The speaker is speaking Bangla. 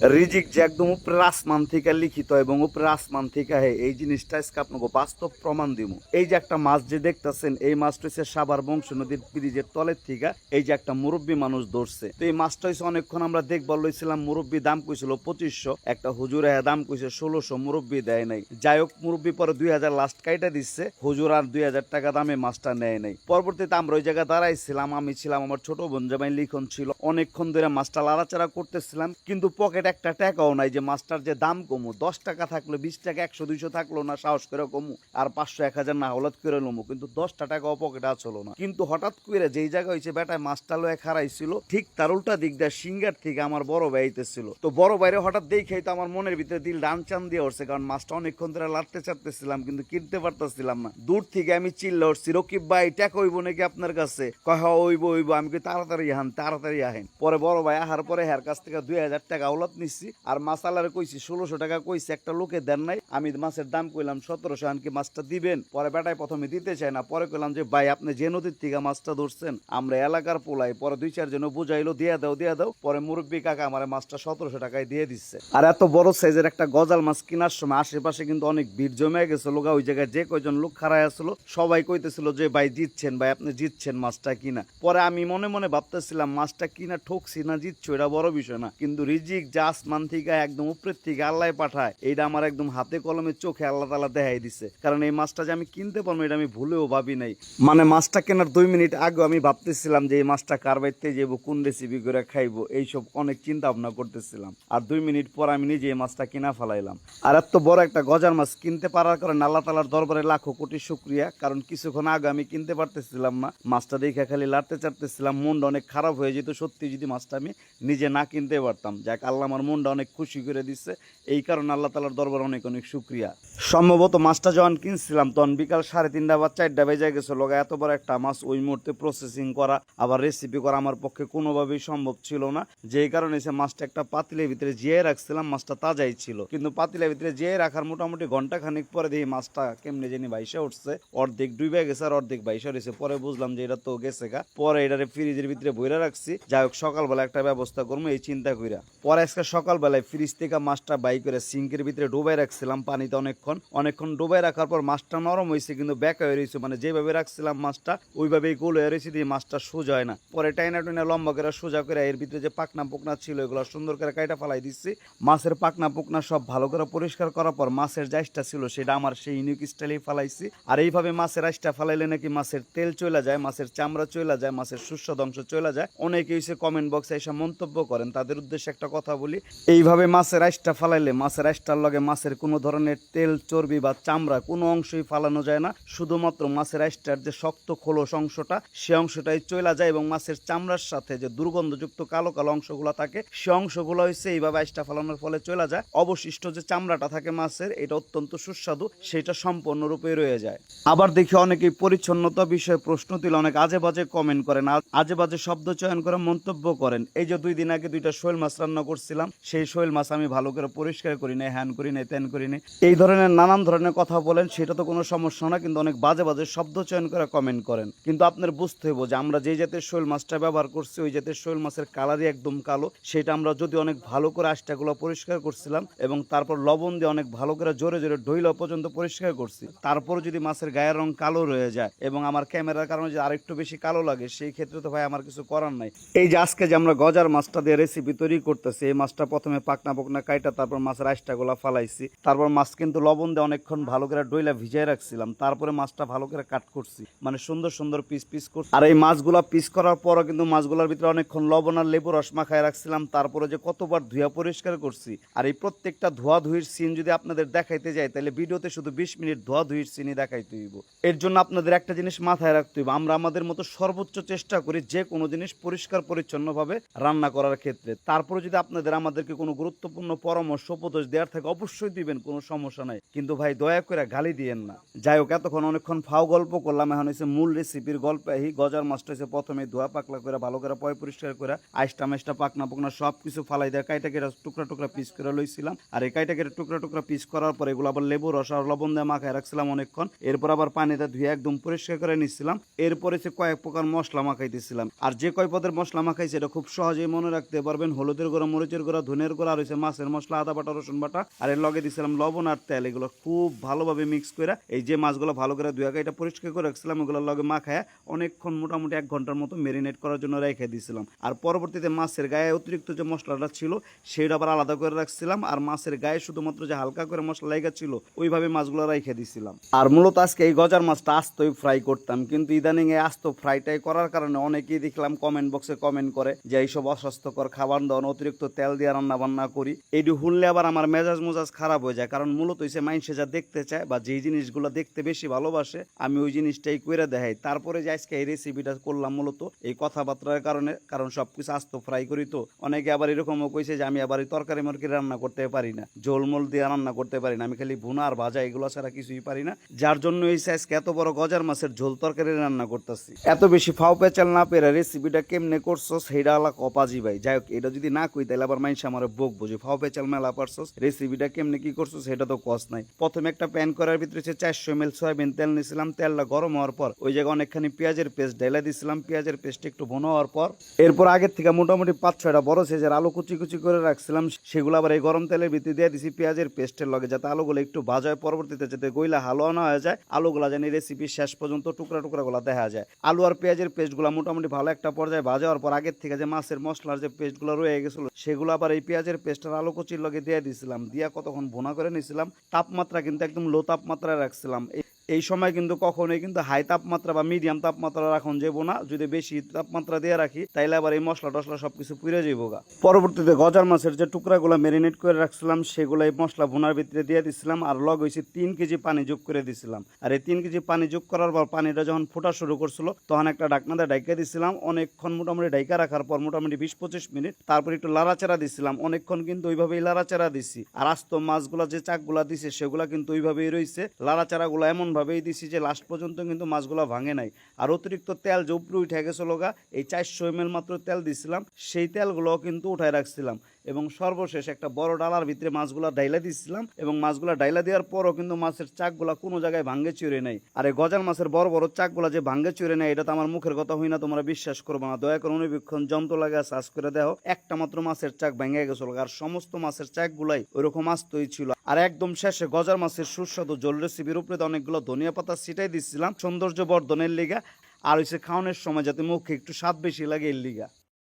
রিজিক যে একদম উপরে আসমান থেকে লিখিত এবং উপরে আসমান থেকে হে এই জিনিসটা আজকে আপনাকে বাস্তব প্রমাণ দিব এই যে একটা মাছ যে দেখতেছেন, এই মাছটা হচ্ছে সাবার বংশ নদীর ব্রিজের তলের থেকে, এই যে একটা মুরব্বী মানুষ ধরছে। তো এই মাছটা হচ্ছে অনেকক্ষণ আমরা দেখবার লইছিলাম, মুরব্বী দাম কইছিল পঁচিশশো, একটা হুজুরে দাম কইছে ষোলোশো, মুরব্বী দেয় নাই। যাই হোক, মুরব্বী পরে দুই হাজার লাস্ট কাইটা দিচ্ছে, হুজুর আর দুই হাজার টাকা দামে মাছটা নেয় নাই। পরবর্তীতে আমরা ওই জায়গায় দাঁড়াইছিলাম, আমি ছিলাম আমার ছোট বোন জামাই লিখন ছিল। অনেকক্ষণ ধরে মাছটা লাড়াচাড়া করতেছিলাম, কিন্তু পকেট একটা টাকাও নাই যে মাছটার যে দাম কমু, দশ টাকা থাকল বিশ টাকা, একশো, দুইশো থাকল না, সাহস করে কমু, আর পাঁচশো, এক হাজার না হলত করে লমু, কিন্তু দশটা টাকাও পকেটে আসলো না। কিন্তু হঠাৎ করে যেই জায়গা হয়েছে বেটায় মাছটা লয়ে খারাইছিল ঠিক তার উল্টা দিক দিয়ে সিঙ্গার থেকে আমার বড় ভাই আইতেছিল। তো বড় বাইরে হঠাৎ দেখেই তো আমার মনের ভিতরে দিল ডান চান দিয়ে উঠছে, কারণ মাছটা অনেকক্ষণ ধরে লাড়তে চাটতেছিলাম, কিন্তু কিনতে পারতেছিলাম না। দূর থেকে আমি চিল্লা উঠছি, রকিব ভাই, টাকা হইব নাকি আপনার কাছে? কয় হ্যাঁ ওইব ওইব আমি কি তাড়াতাড়ি আহেন তাড়াতাড়ি আহেন। পরে বড় ভাই আহার পরে হের কাছ থেকে দুই হাজার টাকা ওলাত নিচ্ছি আর মাসালারে কইছি ষোলোশো টাকা কইছি, একটা লোকে দেন নাই। আমি মাছের দাম কইলাম সতেরোশো আনকি মাছটা দিবেন। পরে বেটায় প্রথমে দিতে চায় না, পরে কইলাম যে, ভাই, আপনি যে নদীর থেকে মাছটা ধরছেন, আমরা এলাকার পোলাই পরে দুই চারজন বুঝাইলো, দিয়ে দাও দিয়ে দাও। পরে মুরব্বী কাকা আমার মাছটা সতেরোশো টাকায় দিয়ে দিচ্ছে। আর এত বড় সাইজের একটা গজাল মাছ কেনার সময় আশেপাশে কিন্তু অনেক ভিড় জমে গেছে। লোকা ওই জায়গায় যে কয়জন লোক খাড়ায় আসলো, সবাই কইতেছিল যে, ভাই, জিতছেন, ভাই, আপনি জিতছেন মাছটা কিনা। পরে আমি মনে মনে ভাবতেছিলাম, মাছটা কিনা ঠকছি না, জিতছো, এটা বড় বিষয় না। কিন্তু রিজিক যা আসমান থেকে একদম উপরের থেকে আল্লাহ পাঠায়। এইটা আমার একদম হাতে কলমে চোখে আল্লাহ তালা দেখাই দিছে। কারণ এই মাছটা যে আমি কিনতে পারব, এটা আমি ভুলেও ভাবি নাই। মানে মাছটা কেনার দুই মিনিট আগে আমি ভাবতেছিলাম যে এই মাছটা কার বাড়িতে যাব কোন রেসিপি করে খাইবো, এইসব অনেক চিন্তা ভাবনা করতেছিলাম। আর দুই মিনিট পর আমি নিজে এই মাছটা কিনা ফেলাইলাম। আর এত বড় একটা গজার মাছ কিনতে পারার কারণে আল্লাহ তালার দরবারে লাখো কোটি শুক্রিয়া। কারণ কিছুক্ষণ আগে আমি কিনতে পারতেছিলাম না। মাছটা দেখে খালি লাড়তে চাটতেছিলাম, মনটা অনেক খারাপ হয়ে যেত। সত্যি যদি মাছটা আমি নিজে না কিনতে পারতাম, যাক, আল্লাহ আমার মনটা অনেক খুশি করে দিচ্ছে এই কারণে আল্লাহ তালার দরবার অনেক অনেক শুক্রিয়া। সম্ভবত মাছটা যখন কিনছিলাম, তখন বিকাল সাড়ে তিনটা বা চারটা বেজে গেছে। লগা এত বড় একটা মাছ ওই মুহূর্তে প্রসেসিং করা, আবার রেসিপি করা আমার পক্ষে কোনোভাবেই সম্ভব ছিল না। যেই কারণে সে মাছটা একটা পাতিলের ভিতরে জিয়ে রাখছিলাম, মাছটা তাজাই ছিল। কিন্তু পাতিলের ভিতরে জিয়ে রাখার মোটামুটি ঘণ্টা খানিক পরে দেখি মাছটা কেমনে জানি বাইসে উঠছে। অর্ধেক ডুবে গেছে আর অর্ধেক বাইসে রয়েছে। পরে বুঝলাম যে এটা তো গেছে গা। পরে এটারে ফ্রিজের ভিতরে বইরা রাখছি। যাই হোক, সকালবেলা একটা ব্যবস্থা করব, এই চিন্তা কইরা। পরে আজকে সকালবেলায় ফ্রিজ থেকে মাছটা বাই করে সিঙ্কের ভিতরে ডুবাই রাখছিলাম পানিতে অনেকক্ষণ। অনেকক্ষণ ডুবাই রাখার পর মাছটা নরম হয়েছে, কিন্তু বেঁকা হয়ে রয়েছে। মানে যেভাবে রাখছিলাম মাছটা, ওইভাবেই গোল হয়ে রয়েছে দিয়ে মাছটা সোজা হয় না। পরে টাইনা টুইনা লম্বা করে সোজা করে এর ভিতরে যে পাকনা পোকনা ছিল, এগুলো সুন্দর করে কাইটা ফালাই দিচ্ছি। মাছের পাকনা পোকনা সব ভালো করে পরিষ্কার করার পর মাছের জাইসটা ছিল, সেটা আমার সেই ইউনিক স্টাইলেই ফালাইছি। আর এইভাবে মাছের আইসটা ফালাইলে নাকি মাছের তেল চলে যায়, মাছের চামড়া চলে যায়, মাছের সুস্বাদ অংশ চলে যায়। অনেকে কমেন্ট বক্সে এসে মন্তব্য করেন। তাদের উদ্দেশ্যে একটা কথা বলি এইভাবে মাছের আইসটা ফালাইলে, মাছের আইসটার লগে মাছের কোনো ধরনের তেল, চর্বি বা চামড়া কোনো অংশই ফালানো যায় না। শুধুমাত্র মাছের আইসটার যে শক্ত, খোলস অংশটা, সে অংশটাই চলে যায় এবং মাছের চামড়ার সাথে যে দুর্গন্ধযুক্ত কালো কালো অংশগুলো থাকে, সে অংশগুলো হচ্ছে এইভাবে আইসটা ফালানোর ফলে চলে যায়। অবশিষ্ট যে চামড়াটা থাকে মাছের, এটা অত্যন্ত সুস্বাদু, সেটা সম্পূর্ণরূপে রয়ে যায়। আবার দেখি অনেকেই পরিচ্ছন্নতা বিষয়ে প্রশ্ন তুলে, অনেক আজে বাজে কমেন্ট করেন। আজে বাজে শব্দ চয়ন করে মন্তব্য করেন। এই যে দুই দিন আগে দুইটা শৈল মাছ রান্না করছিলাম সেই শৈল মাছ আমি ভালো করে পরিষ্কার করি নাই, হ্যান করি নাই, ত্যান করি নাই। এই ধরনের নানান ধরনের কথা বলেন, সেটা তো কোনো সমস্যা না, কিন্তু অনেক বাজে বাজে শব্দ চয়ন করে কমেন্ট করেন। কিন্তু আপনার বুঝতে হবে যে আমরা যে জাতের শৈল মাছটা ব্যবহার করছি, ওই জাতের শৈল মাছের কালারই একদম কালো। সেটা আমরা যদি অনেক ভালো করে আষ্টাগুলো পরিষ্কার করছিলাম এবং তারপর লবণ দিয়ে অনেক ভালো করে জোরে জোরে ডইলা পর্যন্ত পরিষ্কার করছি, তারপর যদি মাছের গায়ের রং কালো রয়ে যায় এবং আমার ক্যামেরার কারণে যদি আরেকটু বেশি কালো লাগে, সেই ক্ষেত্রে তো ভাই আমার কিছু করার নাই। এই যে আজকে যে আমরা গজার মাছটা দিয়ে রেসিপি তৈরি করতেছি, এই মাছটা প্রথমে পাকনা পকনা কাইটা, তারপর মাছের আষ্টাগুলা ফালাইছি। তারপর মাছ কিন্তু লবণ দিয়ে অনেকক্ষণ ভালো করে ডইলা ভিজাই রাখছিলাম। তারপরে মাছটা ভালো করে কাট করছি। মানে সুন্দর সুন্দর পিস পিস করছি। আর এই মাছগুলা পিস করার পরও কিন্তু মাছগুলোর ভিতরে অনেকক্ষণ লবণ আর লেবু রস মাখায় রাখছিলাম। তারপরে যে কতবার ধুয়া পরিষ্কার করছি, আর এই প্রত্যেকটা ধোয়া ধুইর সিন যদি আপনাদের দেখাইতে যাই, তাহলে ভিডিওতে শুধু বিশ মিনিট ধোয়া ধুইর সিনই দেখাইতে হইব। এর জন্য আপনাদের একটা জিনিস মাথায় রাখতে হইব। আমরা আমাদের মতো সর্বোচ্চ চেষ্টা করি যে কোনো জিনিস পরিষ্কার পরিচ্ছন্নভাবে রান্না করার ক্ষেত্রে। তারপরে যদি আপনাদের আমাদেরকে কোনো গুরুত্বপূর্ণ পরামর্শ, উপদেশ দেওয়ার থাকে অবশ্যই দিবেন, কোনো সমস্যা নাই। কিন্তু ভাই, দয়া করে গালি দিয়েন না। যাই হোক, এতক্ষণ অনেকক্ষণ ফাও গল্প করলাম, এখন হচ্ছে মূল রেসিপির গল্প। এই গজার মাছটা হচ্ছে প্রথমে ধোয়া, পাকলা করে ভালো করে পয় পরিষ্কার করে আইসটা মেসটা পাকনা পাকনা সব কিছু ফালাই দেয়, কাইটা কেটে টুকরা টুকরা পিস করে লইছিলাম। আর এই কাইটা কেটে টুকরা টুকরা পিস করার পর এগুলো আবার লেবু, রস আর লবণ দিয়ে মাখায় রাখছিলাম অনেকক্ষণ। এরপর আবার পানিতে ধুয়ে একদম পরিষ্কার করে নিচ্ছিলাম। এরপরে সে কয়েক প্রকার মশলা মাখাইতেছিলাম। আর যে কয় পদের মশলা মাখাইছে, এটা খুব সহজেই মনে রাখতে পারবেন, হলুদের গুঁড়া, মরিচের গুঁড়া, ধনের গুঁড়া, আর হয়েছে মাছের মশলা, আদা বাটা, রসুন বাটা। আর এর লগে দিছিলাম লবণ আর তেল। এগুলো খুব ভালোভাবে মিক্স করে এই যে মাছগুলো ভালো করে ধুয়ে এটা পরিষ্কার করে রাখছিলাম এগুলোর লগে মাখায় অনেকক্ষণ মোটামুটি এক ঘণ্টার মতো মেরিনেট করার জন্য রেখে দিয়েছিলাম আর পরবর্তীতে মাছের গায়ে অতিরিক্ত যে মশলাটা ছিল, সেটা আবার আলাদা করে রাখছিলাম। আর মাছের গায়ে শুধুমাত্র যে হালকা করে মশলা লেগে ছিল, ওইভাবে মাছগুলো রেখে দিয়েছিলাম আর মূলত আজকে এই গজার মাছটা আস্তই ফ্রাই করতাম। কিন্তু ইদানিং এই আস্ত ফ্রাইটাই করার কারণে অনেকেই দেখলাম কমেন্ট বক্সে কমেন্ট করে যে এইসব অস্বাস্থ্যকর খাবার দাওয়ান অতিরিক্ত তেল দিয়ে রান্না বান্না করি। এটি হুললে আবার আমার মেজাজ মোজাজ খারাপ হয়ে যায়। কারণ মূলত হইছে মাইনসে যা দেখতে চায় বা যেই জিনিসগুলো দেখতে বেশি ভালোবাসে, আমি ওই জিনিসটাই করে দেখাই। তারপরে যে আজকে এই রেসিপিটা করলাম মূলত এই কথাবার্তার কারণে, কারণ সবকিছু আস্ত ফ্রাই করি তো। অনেকে আবার এরকমও কইছে যে আমি আবার এই তরকারি মরকারি রান্না করতে পারি না। ঝোলমোল দিয়ে রান্না করতে পারি না। আমি খালি ভুনা আর ভাজা এগুলো ছাড়া কিছুই পারি না। যার জন্য এই আজকে এত বড় গজার মাছের ঝোল তরকারি রান্না করতেছি। এত বেশি ফাও পেঁচাল না পেরে রেসিপিটা কেমনে করছ সেইটা আলা কপাজি ভাই। যাই হোক, এটা যদি না কই তাহলে আবার মাইনসে আমার বকবো যে ফাও পেঁচাল মেলা পারছস রেসিপিটা কেমনে কি করছ সেটা তো কস নাই। প্রথমে একটা প্যান করার ভিতরে হচ্ছে চারশো এম এল সয়াবিন তেল নিয়েছিলাম তেলটা গরম হওয়ার পর ওই জায়গায় অনেকখানি পেঁয়াজের পেস্ট ঢেলে দিয়েছিলাম পেঁয়াজের পেস্ট একটু ভোনো হওয়ার পর এরপর আগের থেকে মোটামুটি পাঁচ ছয়টা বড় সাইজের আলু কুচি কুচি করে রাখছিলাম, সেগুলো আবার এই গরম তেলের ভিতরে দিয়ে দিছি পেঁয়াজের পেস্টের লগে, যাতে আলুগুলো একটু ভাজা হয়, পরবর্তীতে যাতে গইলা হালুয়া না হয়ে যায়, আলুগুলা যেন রেসিপি শেষ পর্যন্ত টুকরা টুকরা গুলা দেখা যায়। আলু আর পেঁয়াজের পেস্টগুলো মোটামুটি ভালো একটা পর্যায়ে ভাজা হওয়ার পর আগের থেকে যে মাছের মশলার যে পেস্টগুলো রয়ে গেছিল, সেগুলো আবার এই পেঁয়াজের পেস্টের আলো কচির লগে দিয়ে দিয়েছিলাম দিয়া কতক্ষণ ভোনা করে নিয়েছিলাম তাপমাত্রা কিন্তু একদম লো তাপমাত্রায় রাখছিলাম। এই- সময় কিন্তু কখনোই কিন্তু হাই তাপমাত্রা বা মিডিয়াম তাপমাত্রা রাখুন যাব না। যদি বেশি তাপমাত্রা দিয়ে রাখি, তাইলে আবার এই মশলা টসলা সবকিছু পুড়ে যাব গা। পরবর্তীতে গজার মাছের যে টুকরাগুলো ম্যারিনেট করে রাখছিলাম সেগুলো এই মশলা ভুনার ভিতরে দিয়ে দিছিলাম আর লগ হয়েছে তিন কেজি পানি যোগ করে দিছিলাম। আর এই তিন কেজি পানি যোগ করার পর পানিটা যখন ফোটা শুরু করছিল, তখন একটা ডাকনাতে ডাইকা দিছিলাম। অনেকক্ষণ মোটামুটি ডাইকা রাখার পর মোটামুটি বিশ পঁচিশ মিনিট, তারপর একটু লাড়াচাড়া দিছিলাম। অনেকক্ষণ কিন্তু ওইভাবেই লাড়াচাড়া দিছি। আর আস্ত মাছগুলা যে চাকগুলা দিছে, সেগুলা কিন্তু ওইভাবেই রয়েছে লাড়াচাড়াগুলো এমন ভাবেই দিছি যে লাস্ট পর্যন্ত কিন্তু মাছগুলা ভাঙে নাই। আর অতিরিক্ত তেল যে উপরে উঠে গেছিল গা এই চারশো এম মাত্র তেল দিছিলাম, সেই তেলগুলো কিন্তু উঠায় রাখছিলাম। এবং সর্বশেষ একটা বড় ডালার ভিতরে মাছগুলা ডাইলা দিছিলাম এবং মাছগুলা ডাইলা দেওয়ার পরও কিন্তু মাছের চাকগুলা কোনো জায়গায় ভাঙ্গে চুরে নেই। আর এই গজাল মাছের বড় বড় চাকগুলা যে ভাঙ্গে চুরে নেয় এটা তো আমার মুখের কথা হই না, তোমরা বিশ্বাস করব না। দয়া করে অনুবীক্ষণ যন্ত্র লাগা সার্চ করে দেখো, একটা মাত্র মাছের চাক ভেঙে গেছিল আর সমস্ত মাছের চাকগুলাই ওইরকম আস্তই ছিল। আর একদম শেষে গজার মাছের সুস্বাদু জল রেসিপির উপরে অনেকগুলো ধনিয়া পাতা ছিটাই দিচ্ছিলাম সৌন্দর্য বর্ধনের লিগা। আর হচ্ছে খাওয়ানোর সময় যাতে মুখে একটু স্বাদ বেশি লাগে এর লিগা।